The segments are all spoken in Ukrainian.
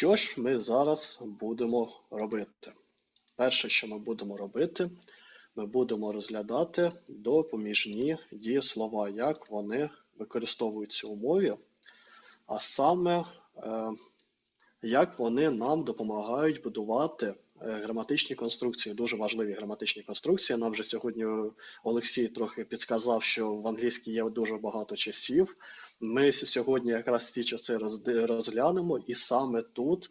Що ж ми зараз будемо робити? Перше, що ми будемо робити, ми будемо розглядати допоміжні дієслова, як вони використовуються у мові, а саме, е, як вони нам допомагають будувати е, граматичні конструкції, дуже важливі граматичні конструкції. Нам вже сьогодні Олексій трохи підсказав, що в англійській є дуже багато часів. Ми сьогодні якраз ці часи розглянемо, і саме тут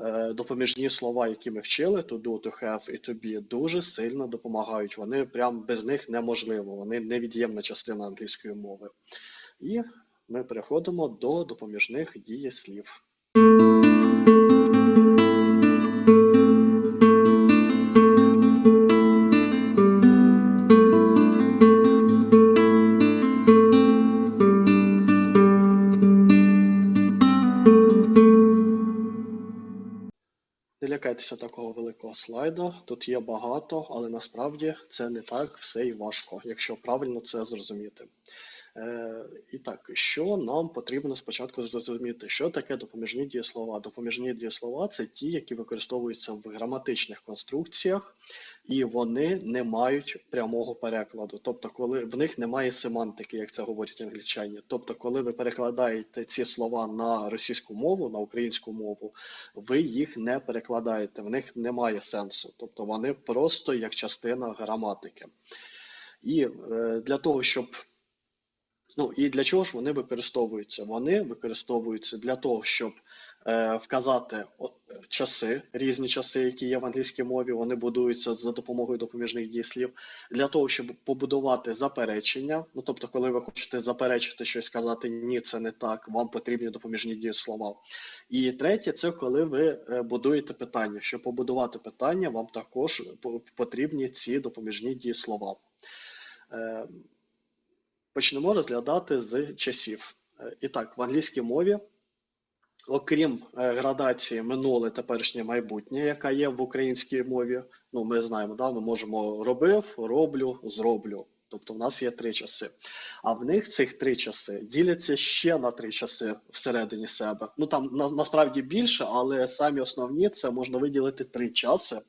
е, допоміжні слова, які ми вчили, to do, to have і to be, дуже сильно допомагають. Вони прям без них неможливо, вони невід'ємна частина англійської мови. І ми переходимо до допоміжних дієслів. Лякайтеся такого великого слайду. Тут є багато, але насправді це не так все і важко, якщо правильно це зрозуміти. Е, і так, що нам потрібно спочатку зрозуміти, що таке допоміжні дієслова? Допоміжні дієслова це ті, які використовуються в граматичних конструкціях, і вони не мають прямого перекладу. Тобто, коли в них немає семантики, як це говорять англічані. Тобто, коли ви перекладаєте ці слова на російську мову, на українську мову, ви їх не перекладаєте, в них немає сенсу. Тобто вони просто як частина граматики. І е, для того, щоб Ну і для чого ж вони використовуються? Вони використовуються для того, щоб е, вказати часи, різні часи, які є в англійській мові. Вони будуються за допомогою допоміжних дієслів, для того, щоб побудувати заперечення. Ну тобто, коли ви хочете заперечити щось, сказати ні, це не так, вам потрібні допоміжні дієслова. І третє, це коли ви е, будуєте питання. Щоб побудувати питання, вам також потрібні ці допоміжні дієслова. Почнемо розглядати з часів. Е, І так, в англійській мові, окрім е, градації минуле, теперішнє майбутнє, яка є в українській мові, ну ми знаємо, да, ми можемо робив, роблю, зроблю. Тобто в нас є три часи. А в них цих три часи діляться ще на три часи всередині себе. Ну там на, насправді більше, але самі основні це можна виділити три часи.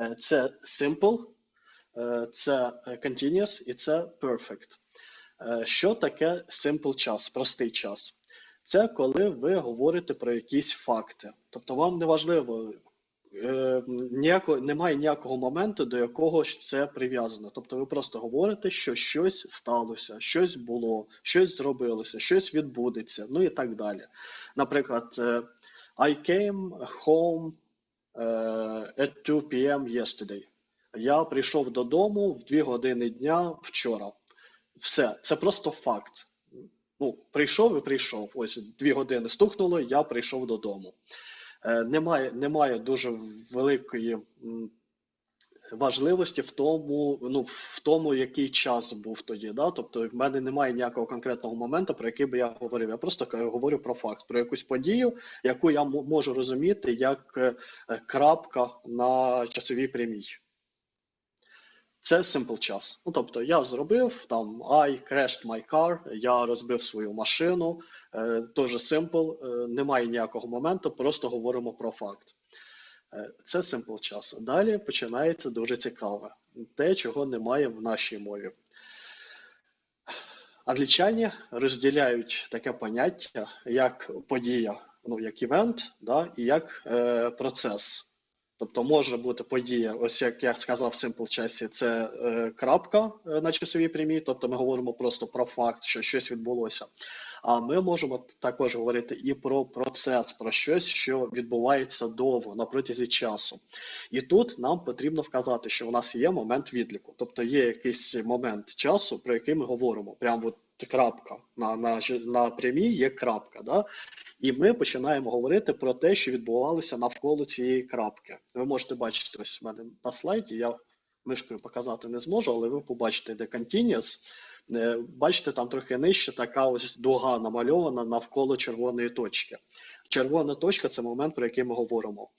Е, Це simple, це continuous і це perfect. Е, Що таке simple час, простий час? Це коли ви говорите про якісь факти. Тобто вам не важливо, е, немає ніякого моменту, до якого це прив'язано. Тобто ви просто говорите, що щось сталося, щось було, щось зробилося, щось відбудеться, ну і так далі. Наприклад, е, I came home at 2 p.m. yesterday. Я прийшов додому в 2 години дня вчора. Все, це просто факт. Ну, прийшов і прийшов. Ось дві години стукнуло, я прийшов додому. Е, немає, немає дуже великої важливості в тому, ну, в тому, який час був тоді. Да? Тобто, в мене немає ніякого конкретного моменту, про який би я говорив. Я просто говорю про факт, про якусь подію, яку я можу розуміти як е, крапка на часовій прямій. Це simple час. Ну, тобто я зробив там I crashed my car, я розбив свою машину. Е, Дуже simple, е, немає ніякого моменту, просто говоримо про факт. Е, Це simple час. Далі починається дуже цікаве. Те, чого немає в нашій мові. Англічані розділяють таке поняття, як подія, ну як івент, да, і як е, процес. Тобто може бути подія, ось як я сказав в simple часі, це е, крапка е, на часовій прямій, тобто ми говоримо просто про факт, що щось відбулося. А ми можемо також говорити і про процес, про щось, що відбувається довго на протязі часу. І тут нам потрібно вказати, що у нас є момент відліку, тобто є якийсь момент часу, про який ми говоримо. Прямо от крапка на, на, на прямій є крапка. Да? І ми починаємо говорити про те, що відбувалося навколо цієї крапки. Ви можете бачити ось в мене на слайді. Я мишкою показати не зможу, але ви побачите, де continuous. Е, Бачите, там трохи нижче така ось дуга намальована навколо червоної точки. Червона точка це момент, про який ми говоримо.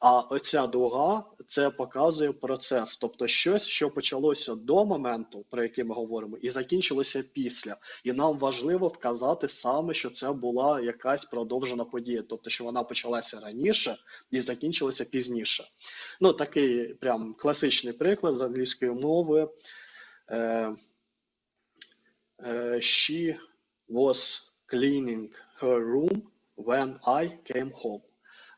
А оця дуга це показує процес, тобто щось, що почалося до моменту, про який ми говоримо, і закінчилося після. І нам важливо вказати саме, що це була якась продовжена подія, тобто, що вона почалася раніше і закінчилася пізніше. Ну, такий прям класичний приклад з англійської мови. Е, She was cleaning her room when I came home.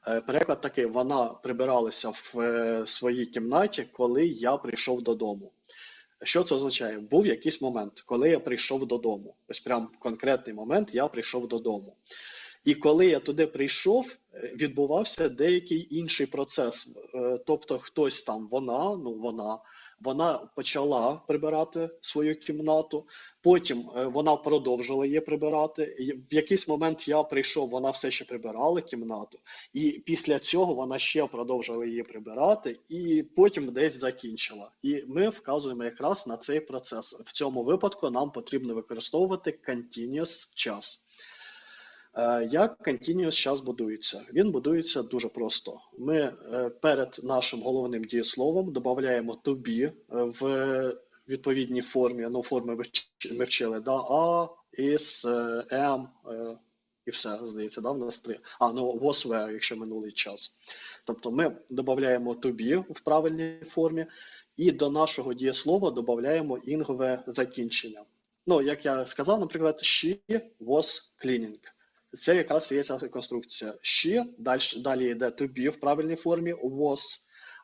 Е, Переклад такий: вона прибиралася в е, своїй кімнаті, коли я прийшов додому. Що це означає? Був якийсь момент, коли я прийшов додому. Ось прям конкретний момент я прийшов додому. І коли я туди прийшов, е, відбувався деякий інший процес. Е, Тобто, хтось там, вона, ну вона, вона почала прибирати свою кімнату, потім е, вона продовжила її прибирати. В якийсь момент я прийшов, вона все ще прибирала кімнату, і після цього вона ще продовжила її прибирати, і потім десь закінчила. І ми вказуємо якраз на цей процес. В цьому випадку нам потрібно використовувати continuous час. Е, Як continuous час будується? Він будується дуже просто. Ми е, перед нашим головним дієсловом додаємо е, в відповідній формі. Ну, форми ми вчили, да? A, is, е, am е, і все, здається, да? в нас три. А, ну, was, were, якщо минулий час. Тобто ми додаємо to в правильній формі, і до нашого дієслова додаємо інгове закінчення. Ну, як я сказав, наприклад, she was cleaning. Це якраз є ця конструкція. She, далі, далі йде be в правильній формі, was,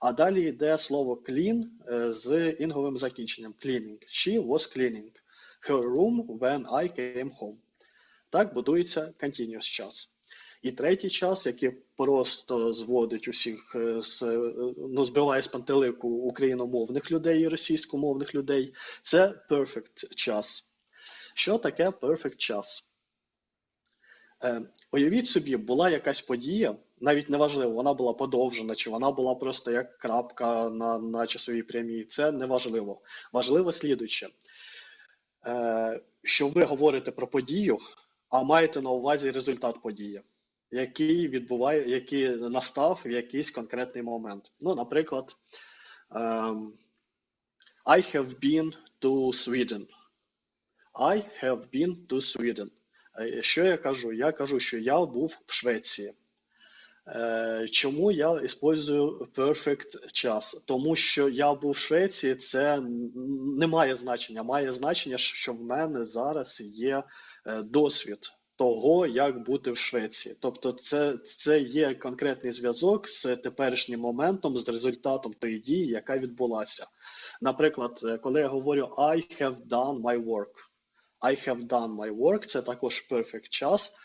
а далі йде слово clean е, з інговим закінченням. Cleaning. She was cleaning her room when I came home. Так будується continuous час. І третій час, який просто зводить усіх е, з е, ну, збиває з пантелику україномовних людей і російськомовних людей, це perfect час. Що таке perfect час? Е, уявіть собі, була якась подія, навіть неважливо, вона була подовжена, чи вона була просто як крапка на, на часовій прямій. Це неважливо. Важливо слідуюче, е, що ви говорите про подію, а маєте на увазі результат події, який відбуває, який настав в якийсь конкретний момент. Ну, наприклад, ем, I have been to Sweden. I have been to Sweden. Е, Що я кажу? Я кажу, що я був в Швеції. Е, Чому я использую perfect час? Тому що я був в Швеції, це не має значення. Має значення, що в мене зараз є е, досвід того, як бути в Швеції. Тобто, це, це є конкретний зв'язок з теперішнім моментом, з результатом тої дії, яка відбулася. Наприклад, коли я говорю I have done my work. I have done my work, це також perfect час.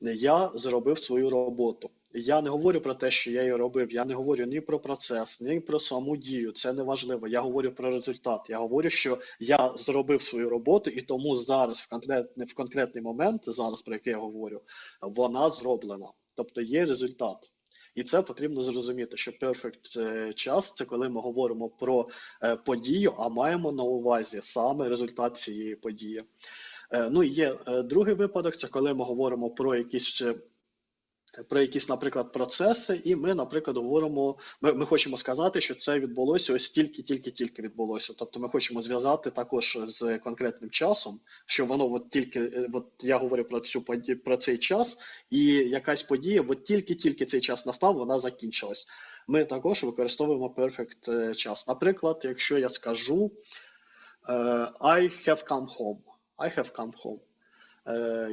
Я зробив свою роботу. Я не говорю про те, що я її робив. Я не говорю ні про процес, ні про саму дію. Це не важливо. Я говорю про результат. Я говорю, що я зробив свою роботу, і тому зараз, в конкретний, в конкретний момент, зараз про який я говорю, вона зроблена. Тобто є результат. І це потрібно зрозуміти, що е, час це коли ми говоримо про е, подію, а маємо на увазі саме результат цієї події. Е, Ну і є е, другий випадок, це коли ми говоримо про якісь. Про якісь, наприклад, процеси, і ми, наприклад, говоримо, ми, ми хочемо сказати, що це відбулося ось тільки, тільки, тільки відбулося. Тобто ми хочемо зв'язати також з конкретним часом, що воно от тільки, е, от я говорю про цю про цей час, і якась подія, от тільки-тільки цей час настав, вона закінчилась. Ми також використовуємо perfect е, час. Наприклад, якщо я скажу е, I have come home. I have come home.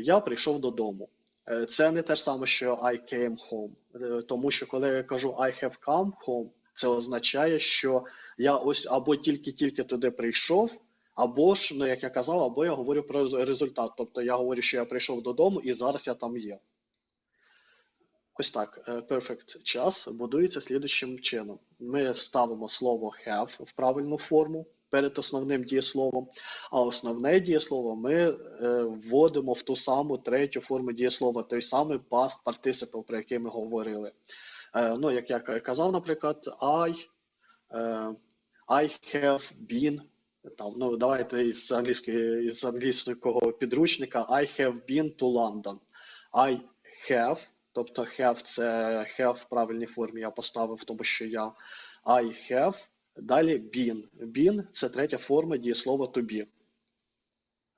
Я прийшов додому. Е, Це не те ж саме, що I came home. Е, Тому що коли я кажу I have come home, це означає, що я ось або тільки-тільки туди прийшов, або ж, ну як я казав, або я говорю про результат. Тобто я говорю, що я прийшов додому і зараз я там є. Ось так, е, perfect час будується слідуючим чином. Ми ставимо слово have в правильну форму перед основним дієсловом, а основне дієслово ми е, вводимо в ту саму третю форму дієслова, той самий past participle, про який ми говорили. Е, Ну, як я казав, наприклад, I, е, I have been там, ну, давайте із англійської, із англійського підручника I have been to London. I have, тобто have це have в правильній формі я поставив, тому що я I have. Далі been. Been це третя форма дієслова to be,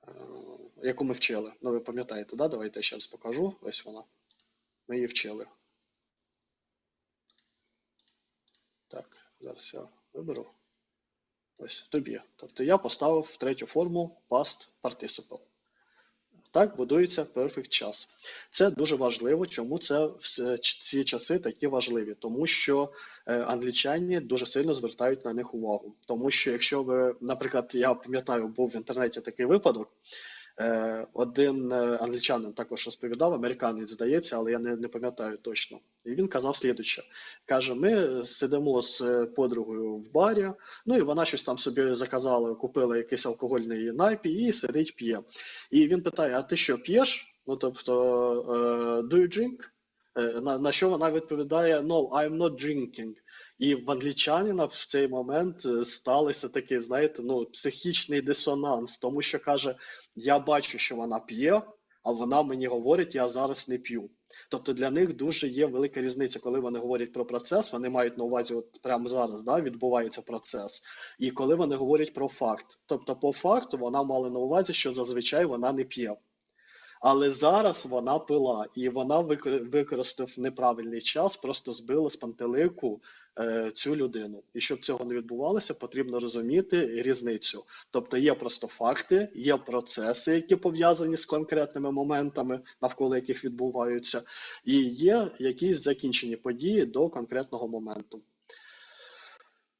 е, яку ми вчили. Ну, ви пам'ятаєте, да? Давайте я ще раз покажу. Ось вона. Ми її вчили. Так, зараз я виберу. Ось to be. Тобто я поставив третю форму past participle. Так будується перфект час. Це дуже важливо. Чому це ці часи такі важливі? Тому що е, англічані дуже сильно звертають на них увагу. Тому що, якщо ви, наприклад, я пам'ятаю, був в інтернеті такий випадок. Е, Один е, англічанин також розповідав, американець здається, але я не, не пам'ятаю точно. І він казав слідуче: каже: ми сидимо з е, подругою в барі, ну і вона щось там собі заказала, купила якийсь алкогольний напій і сидить п'є. І він питає: А ти що п'єш? Ну тобто, do you drink? На, на що вона відповідає: No, I'm not drinking. І в англічанина в цей момент е, сталося такий, знаєте, ну психічний дисонанс, тому що каже: Я бачу, що вона п'є, а вона мені говорить, я зараз не п'ю. Тобто для них дуже є велика різниця, коли вони говорять про процес, вони мають на увазі, от прямо зараз да, відбувається процес, і коли вони говорять про факт. Тобто, по факту вона мала на увазі, що зазвичай вона не п'є. Але зараз вона пила, і вона використав неправильний час, просто збила з пантелику е, цю людину. І щоб цього не відбувалося, потрібно розуміти різницю. Тобто є просто факти, є процеси, які пов'язані з конкретними моментами, навколо яких відбуваються, і є якісь закінчені події до конкретного моменту.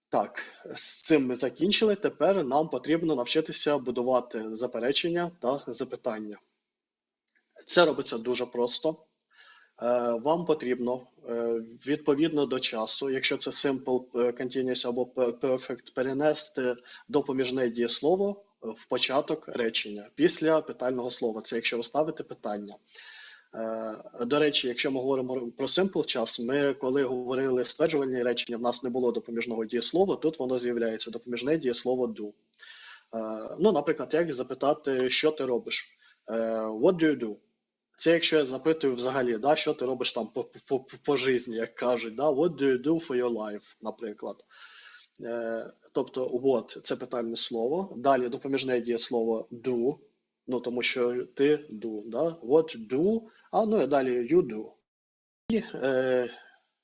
Так, з цим ми закінчили. Тепер нам потрібно навчитися будувати заперечення та запитання. Це робиться дуже просто. Е, Вам потрібно е, відповідно до часу, якщо це simple е, continuous або perfect, перенести допоміжне дієслово в початок речення після питального слова. Це якщо ви ставите питання. До речі, якщо ми говоримо про simple час, ми коли говорили стверджувальні речення, в нас не було допоміжного дієслова, тут воно з'являється допоміжне дієслово do. Ну, наприклад, як запитати, що ти робиш? What do you do? Це якщо я запитую взагалі, да, що ти робиш там по, по, по, житті, як кажуть, да, what do you do for your life, наприклад. Е, тобто, what – це питальне слово. Далі допоміжне дієслово do, ну тому що ти do, да? what do, а ну і далі you do. І, е,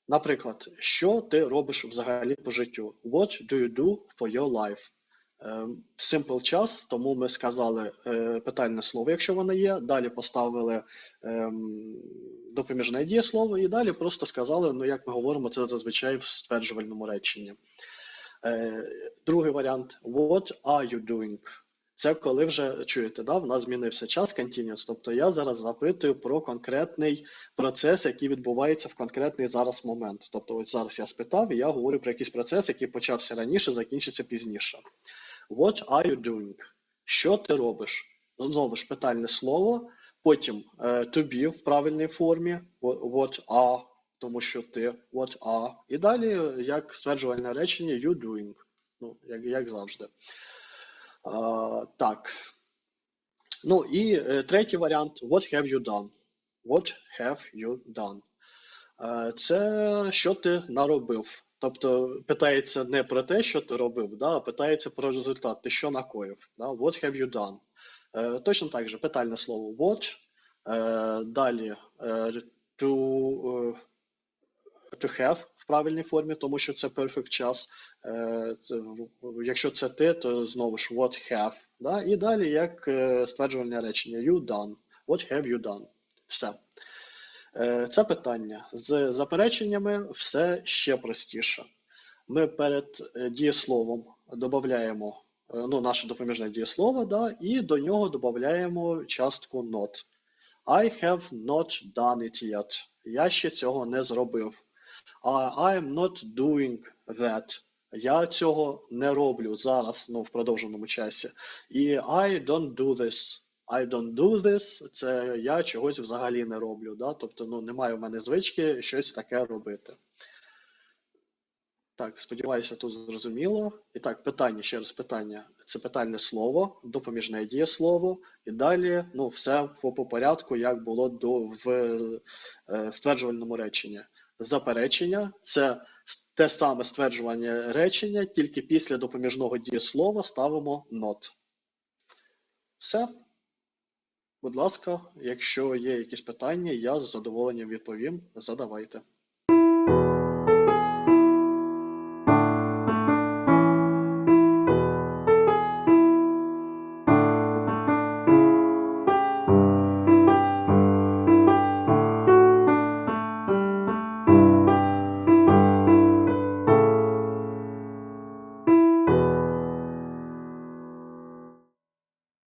наприклад, що ти робиш взагалі по життю? What do you do for your life? Е, Simple час, тому ми сказали е, питальне слово, якщо воно є. Далі поставили ем, допоміжне дієслово, і далі просто сказали, ну як ми говоримо, це зазвичай в стверджувальному реченні. Е, Другий варіант What are you doing? Це коли вже чуєте, да, в нас змінився час continuous, тобто я зараз запитую про конкретний процес, який відбувається в конкретний зараз момент. Тобто, ось зараз я спитав, і я говорю про якийсь процес, який почався раніше, закінчиться пізніше. What are you doing? Що ти робиш? Знову ж питальне слово, потім е, to be в правильній формі, what are, тому що ти, what are. І далі, як стверджувальне речення, you doing. Ну, як, як завжди. А, так. Ну і е, третій варіант: What have you done? What have you done? Е, Це що ти наробив. Тобто питається не про те, що ти робив, да, а питається про результат, ти що накоїв. Да? What have you done? Е, Точно так же питальне слово what. Е, Далі е, to, е, to have в правильній формі, тому що це perfect час. Е, це, якщо це ти, то знову ж what have. Да? І далі як е, стверджувальне речення you done. What have you done? Все. Е, Це питання. З запереченнями все ще простіше. Ми перед е, дієсловом додаємо ну, наше допоміжне дієслово, да, і до нього додаємо частку not. I have not done it yet. Я ще цього не зробив. I am not doing that. Я цього не роблю зараз, ну, в продовженому часі. І I don't do this. I don't do this, це я чогось взагалі не роблю. Да? Тобто, ну, немає в мене звички щось таке робити. Так, сподіваюся, тут зрозуміло. І так, питання, ще раз питання. Це питальне слово, допоміжне дієслово, і далі ну, все по, по порядку, як було до, в е, стверджувальному реченні. Заперечення це те саме стверджування речення, тільки після допоміжного дієслова ставимо not. Все. Будь ласка, якщо є якісь питання, я з задоволенням відповім. Задавайте.